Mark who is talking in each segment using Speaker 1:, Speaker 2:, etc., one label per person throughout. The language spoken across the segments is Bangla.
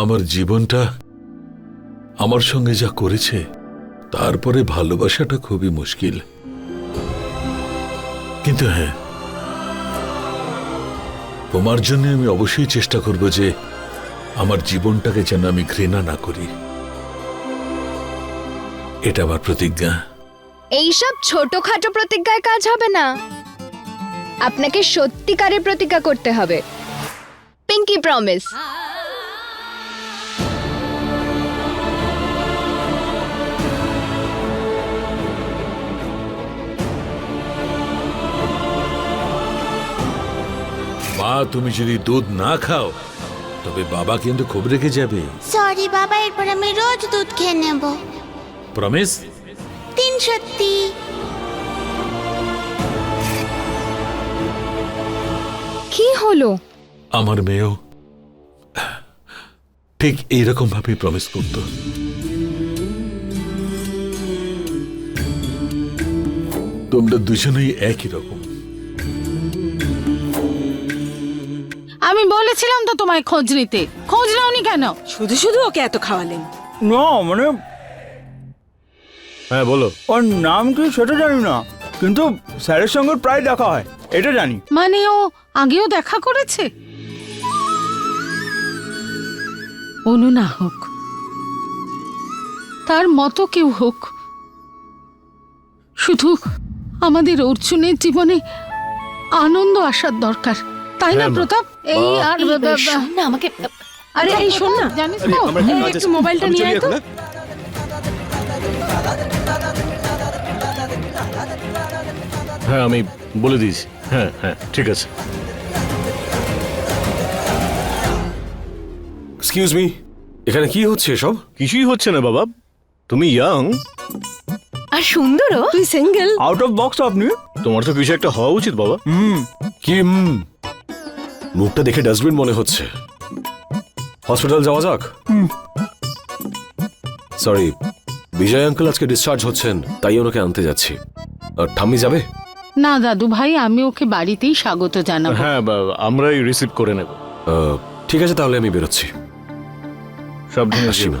Speaker 1: আমার জীবনটা আমার সঙ্গে যা করেছে, তারপরে ভালোবাসাটা খুবই মুশকিল। কিন্তু হ্যাঁ তোমার জন্য আমি অবশ্যই চেষ্টা করব যে আমার জীবনটাকে যেন আমি ঘৃণা না করি। এটা আমার প্রতিজ্ঞা।
Speaker 2: এইসব ছোটখাটো প্রতিজ্ঞায় কাজ হবে না। আপনাকে সত্যিকারের প্রতিজ্ঞা করতে হবে। পিঙ্কি প্রমিস
Speaker 1: তুমি যদি দুধ না খাও তবে বাবা কিন্তু খুব রেখে যাবে।
Speaker 3: সরি বাবা এরপর আমি রোজ দুধ খেয়ে নেব।
Speaker 1: প্রমিস
Speaker 3: তিন সত্যি।
Speaker 2: কি হলো?
Speaker 1: আমার মেয়েও ঠিক এইরকম ভাবে প্রমিস করত। তোমরা দুজনেই একই রকম।
Speaker 4: আমি বলেছিলাম তো তোমায় খোঁজ নিতে। খোঁজ নাওনি কেন?
Speaker 5: শুধু শুধু ওকে এত খাওয়ালেন।
Speaker 6: না মানে
Speaker 7: হ্যাঁ বলো।
Speaker 6: ওর নাম কি সেটা জানি না কিন্তু স্যারের সঙ্গে প্রায় দেখা হয় এটা জানি।
Speaker 4: মানে ও আগেও দেখা করেছে? অনু না হোক। তার মতো কেউ হোক। শুধু আমাদের অর্জুনের জীবনে আনন্দ আসার দরকার। তাই না
Speaker 7: হ্যাঁ,
Speaker 4: প্রতাপ? এই আর
Speaker 5: শোন না আমাকে
Speaker 4: আরে এই শোন না। জানিস তো?
Speaker 7: একটা
Speaker 4: মোবাইলটা
Speaker 7: আমি
Speaker 4: নিয়ে আয় তো।
Speaker 7: হ্যাঁ? হ্যাঁ আমি বলে দিয়েছি। হ্যাঁ হ্যাঁ ঠিক আছে।
Speaker 8: এক্সকিউজ মি এখানে কি হচ্ছে এসব?
Speaker 7: কিছুই হচ্ছে না বাবা। তুমি ইয়াং
Speaker 5: আর সুন্দরও? তুই সিঙ্গেল
Speaker 6: আউট অফ বক্স আপনি?
Speaker 7: তোমার তো কিছু একটা হওয়া উচিত বাবা।
Speaker 6: হুম
Speaker 8: কি হুম? মুখটা দেখে ডাস্টবিন মনে হচ্ছে। হসপিটাল যাওয়া যাক? সরি বিজয় আঙ্কেল আজকে ডিসচার্জ হচ্ছেন তাই ওনাকে আনতে যাচ্ছি। আর ঠাম্মি যাবে?
Speaker 4: না দাদু ভাই আমি ওকে বাড়িতেই স্বাগত জানাব।
Speaker 7: হ্যাঁ বা- আমরাই রিসিভ করে নেব।
Speaker 8: আহ, ঠিক আছে তাহলে আমি বেরোচ্ছি।
Speaker 7: সাবধানে
Speaker 8: আসি
Speaker 7: যেও।
Speaker 8: মা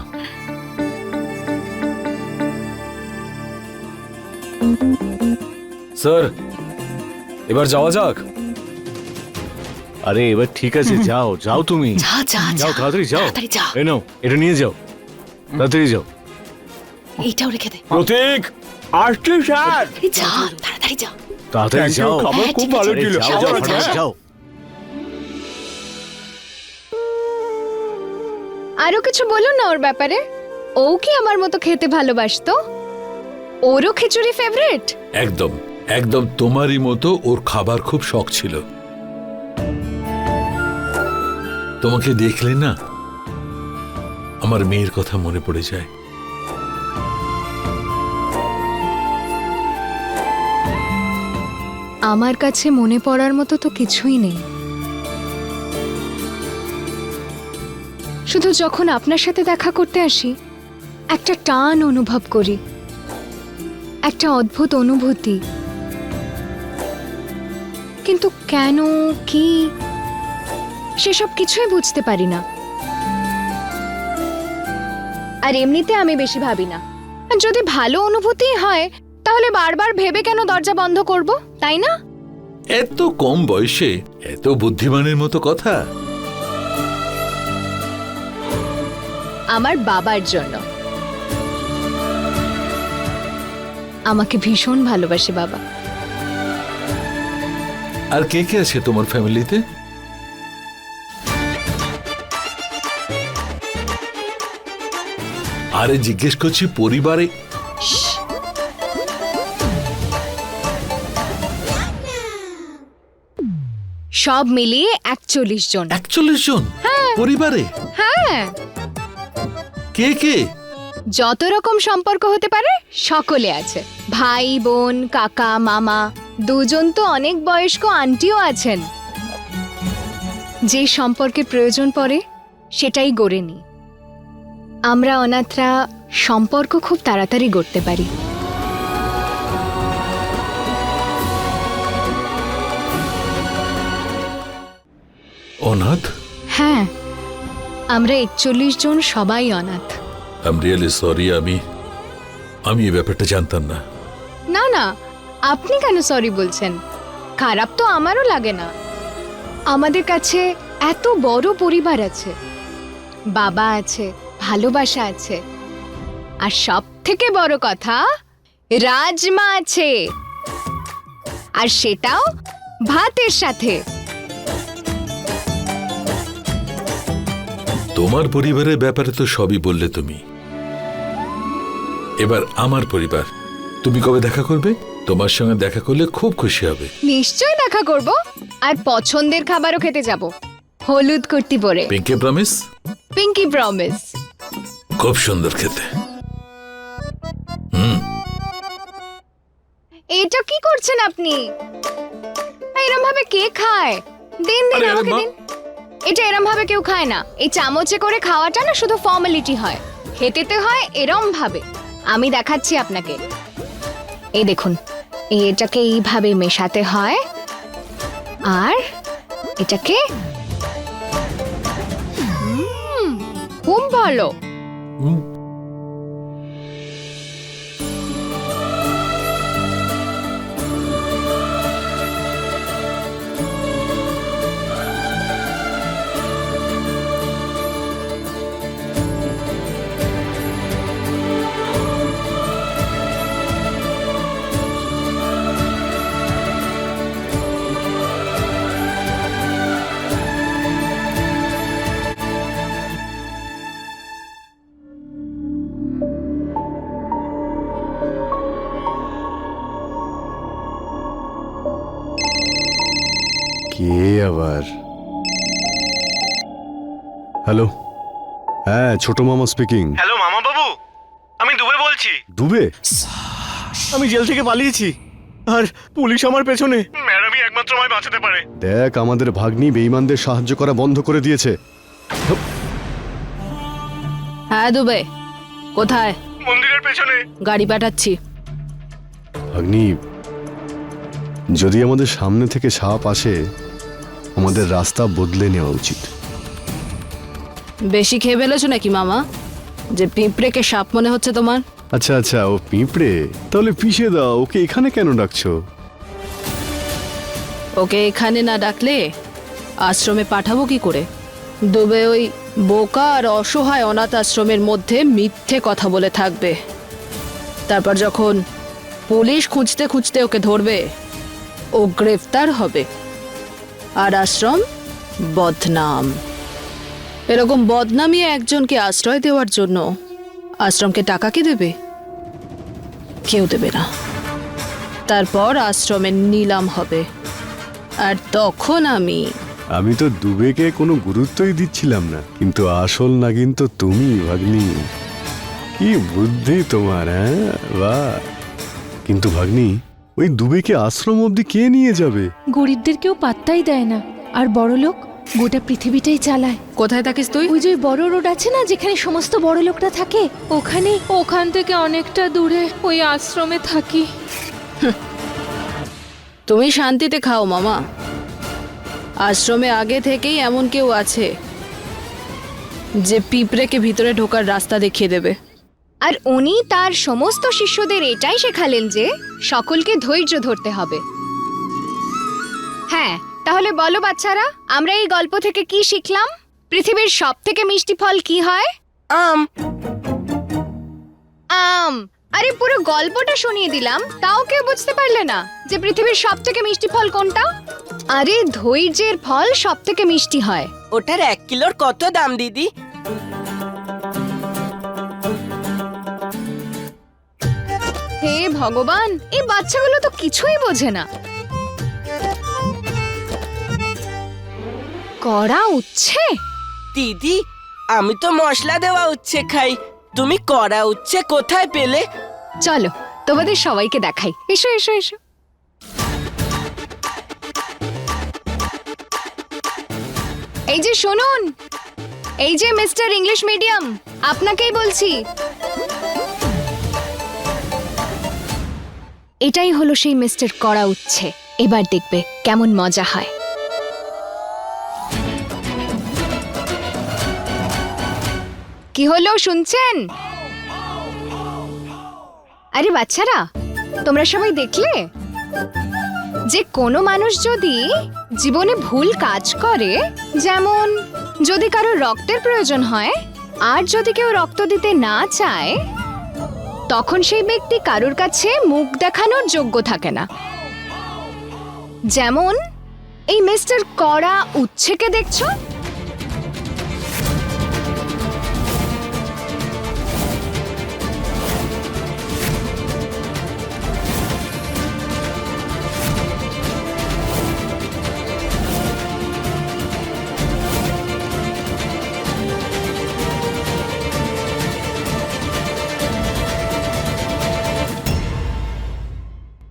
Speaker 8: স্যার এবার যাওয়া যাক?
Speaker 7: আরে এবার ঠিক আছে যাও যাও তুমি।
Speaker 5: যা যা যা।
Speaker 7: যাও তাড়াতাড়ি যাও।
Speaker 5: তাড়াতাড়ি যা
Speaker 7: এই নাও এটা নিয়ে যাও। তাড়াতাড়ি যাও।
Speaker 5: এইটাও রেখে দে।
Speaker 6: প্রতীক আসছি স্যার।
Speaker 5: যা তাড়াতাড়ি
Speaker 7: তাড়াতাড়ি যাও।
Speaker 6: খাবার
Speaker 5: হ্যাঁ,
Speaker 6: খুব ভালো ছিল।
Speaker 7: যাও, যাও,
Speaker 5: যাও, যাও।
Speaker 7: যাও।
Speaker 2: আরও কিছু বলুন না ওর ব্যাপারে? ও কি আমার মতো খেতে ভালোবাসতো? ওরও খিচুড়ি ফেভারিট
Speaker 1: একদম একদম তোমারই মতো ওর খাবার খুব শখ ছিল। তোমাকে দেখলে না আমার মেয়ের কথা মনে পড়ে যায়।
Speaker 2: আমার কাছে মনে পড়ার মতো তো কিছুই নেই। শুধু যখন আপনার সাথে দেখা করতে আসি, একটা টান অনুভব করি, একটা অদ্ভুত অনুভূতি। কিন্তু কেন, কি সেসব কিছুই বুঝতে পারি না। আর এমনিতে আমি বেশি ভাবি না। আর যদি ভালো অনুভূতি হয় তাহলে বারবার ভেবে কেন দরজা বন্ধ করব তাই না?
Speaker 1: এত কম বয়সে এত বুদ্ধিমানের মতো কথা।
Speaker 2: আমার বাবার জন্য। আমাকে ভীষণ ভালোবাসে বাবা।
Speaker 1: আর কে কে আছে তোমার ফ্যামিলিতে? আরে জিজ্ঞেস করছি পরিবারে।
Speaker 2: সব মিলিয়ে একচল্লিশ জন।
Speaker 1: একচল্লিশ জন? পরিবারে?
Speaker 2: হ্যাঁ।
Speaker 1: কে কে?
Speaker 2: যত রকম সম্পর্ক হতে পারে সকলে আছে। ভাই বোন কাকা মামা দুজন তো অনেক বয়স্ক আন্টিও আছেন। যে সম্পর্কে প্রয়োজন পড়ে সেটাই গড়ে নি আমরা অনাথরা সম্পর্ক খুব তাড়াতাড়ি গড়তে পারি।
Speaker 1: অনাথ?
Speaker 2: হ্যাঁ আমরা একচল্লিশ জন সবাই অনাথ।
Speaker 1: আম রিয়েলি সরি আমি আমি এই ব্যাপারটা জানতাম না।
Speaker 2: না না আপনি কেন সরি বলছেন? খারাপ তো আমারও লাগে না। আমাদের কাছে এত বড় পরিবার আছে। বাবা আছে ভালোবাসা আছে। আর সব থেকে বড় কথা রাজমা আছে। আর সেটাও ভাতের সাথে।
Speaker 1: তোমার পরিবারের ব্যাপারে তো সবই বললে তুমি। এবার আমার পরিবার তুমি কবে দেখা করবে? তোমার সঙ্গে দেখা করলে খুব খুশি হবে।
Speaker 2: নিশ্চয় দেখা করব আর পছন্দের খাবারও খেতে যাব। হলুদ কুর্তি পরে।
Speaker 1: পিঙ্কি প্রমিস
Speaker 2: পিঙ্কি প্রমিস
Speaker 1: খুব সুন্দর খেতে। হুম।
Speaker 2: এটা কি করছেন আপনি? এরম ভাবে কে খায়? দিন দিন
Speaker 1: আরে, আরে,
Speaker 2: আমাকে
Speaker 1: মা।
Speaker 2: দিন। এটা এরম ভাবে কেউ খায় না। এই চামচে করে খাওয়াটা না শুধু ফর্মালিটি হয়। খেতেতে হয় এরম ভাবে। আমি দেখাচ্ছি আপনাকে। এই দেখুন এটাকে এইভাবে মেশাতে হয়। আর এটাকে হুম, খুব ভালো।
Speaker 1: হুম।
Speaker 9: কে আবার হ্যালো হ্যাঁ ছোট মামা স্পিকিং
Speaker 6: হ্যালো মামা বাবু আমি দুবে বলছি।
Speaker 9: দুবে?
Speaker 6: আমি জেল থেকে পালিয়েছি। আর পুলিশ আমার পেছনে। ম্যাডামই একমাত্র আমায় বাঁচাতে পারে।
Speaker 9: দেখ আমাদের ভাগ্নি বেইমানদের সাহায্য করা বন্ধ করে দিয়েছে।
Speaker 5: হ্যাঁ দুবে। কোথায়?
Speaker 6: মন্দিরের পেছনে।
Speaker 5: গাড়ি পাঠাচ্ছি।
Speaker 9: ভাগ্নি যদি আমাদের সামনে থেকে সাপ আসে আমাদের রাস্তা বদলে নেওয়া উচিত।
Speaker 5: বেশি খেয়ে ফেলেছো নাকি মামা? যে পিঁপড়েকে সাপ মনে হচ্ছে তোমার?
Speaker 9: আচ্ছা আচ্ছা ও পিঁপড়ে? তাহলে পিষে দাও ওকে এখানে কেন ডাকছো?
Speaker 5: ওকে এখানে না ডাকলে আশ্রমে পাঠাবো কি করে? দুবে ওই বোকা আর অসহায় অনাথ আশ্রমের মধ্যে মিথ্যে কথা বলে থাকবে। তারপর যখন পুলিশ খুঁজতে খুঁজতে ওকে ধরবে ও গ্রেফতার হবে। আর আশ্রম বদনাম। এরকম বদনামিয়ে একজনকে আশ্রয় দেওয়ার জন্য আশ্রমকে টাকা কে দেবে? কেউ দেবে না। তারপর আশ্রমের নিলাম হবে। আর তখন আমি
Speaker 9: আমি তো দুবেকে কোনো গুরুত্বই দিচ্ছিলাম না, কিন্তু আসল নাগিন তো তুমি, ভাগ্নি। কি বুদ্ধি তোমার হ্যাঁ? বাহ! কিন্তু ভাগ্নি ওই দুবেকে আশ্রম অবধি কে নিয়ে যাবে?
Speaker 10: গরিবদের কেউ পাত্তাই দেয় না। আর বড় লোক গোটা পৃথিবীটাই চালায়।
Speaker 5: কোথায় থাকিস তুই?
Speaker 10: ওই যে বড় রোড আছে না যেখানে সমস্ত বড় লোকরা থাকে ওখানে। ওখান থেকে অনেকটা দূরে ওই আশ্রমে থাকি।
Speaker 5: তুমি শান্তিতে খাও মামা। আশ্রমে আগে থেকেই এমন কেউ আছে যে পিঁপড়েকে ভিতরে ঢোকার রাস্তা দেখিয়ে দেবে।
Speaker 2: আর উনি তার সমস্ত শিষ্যদের এটাই শেখালেন যে সকলকে ধৈর্য ধরতে হবে। হ্যাঁ তাহলে বলো বাচ্চারা আমরা এই গল্প থেকে কি শিখলাম? পৃথিবীর সব থেকে মিষ্টি ফল কি হয়?
Speaker 3: আম।
Speaker 2: আম। আরে পুরো গল্পটা শুনিয়ে দিলাম তাও কেউ বুঝতে পারলে না যে পৃথিবীর সব থেকে মিষ্টি ফল কোনটা? আরে ধৈর্যের ফল সব থেকে মিষ্টি হয়।
Speaker 11: ওটার এক কিলোর কত দাম দিদি?
Speaker 2: ভগবান এই বাচ্চাগুলো তো কিছুই বোঝে না। করা উচ্ছে?
Speaker 11: দিদি আমি তো মশলা দেওয়া উচ্ছে খাই। তুমি কড়া উচ্ছে কোথায় পেলে?
Speaker 2: চলো তোমাদের সবাইকে দেখাই। এসো এসো এসো। এই যে শুনুন এই যে মিস্টার ইংলিশ মিডিয়াম আপনাকেই বলছি এটাই হলো সেই মিস্টার করা উচ্ছে। এবার দেখবে কেমন মজা হয়। কি হলো শুনছেন? আরে বাচ্চারা, তোমরা সবাই দেখলে? যে কোনো মানুষ যদি জীবনে ভুল কাজ করে, যেমন যদি কারও রক্তের প্রয়োজন হয়, আর যদি কেউ রক্ত দিতে না চায় তখন সেই ব্যক্তি কারুর কাছে মুখ দেখানোর যোগ্য থাকে না। যেমন, এই মিস্টার করা উচ্ছেকে দেখছ?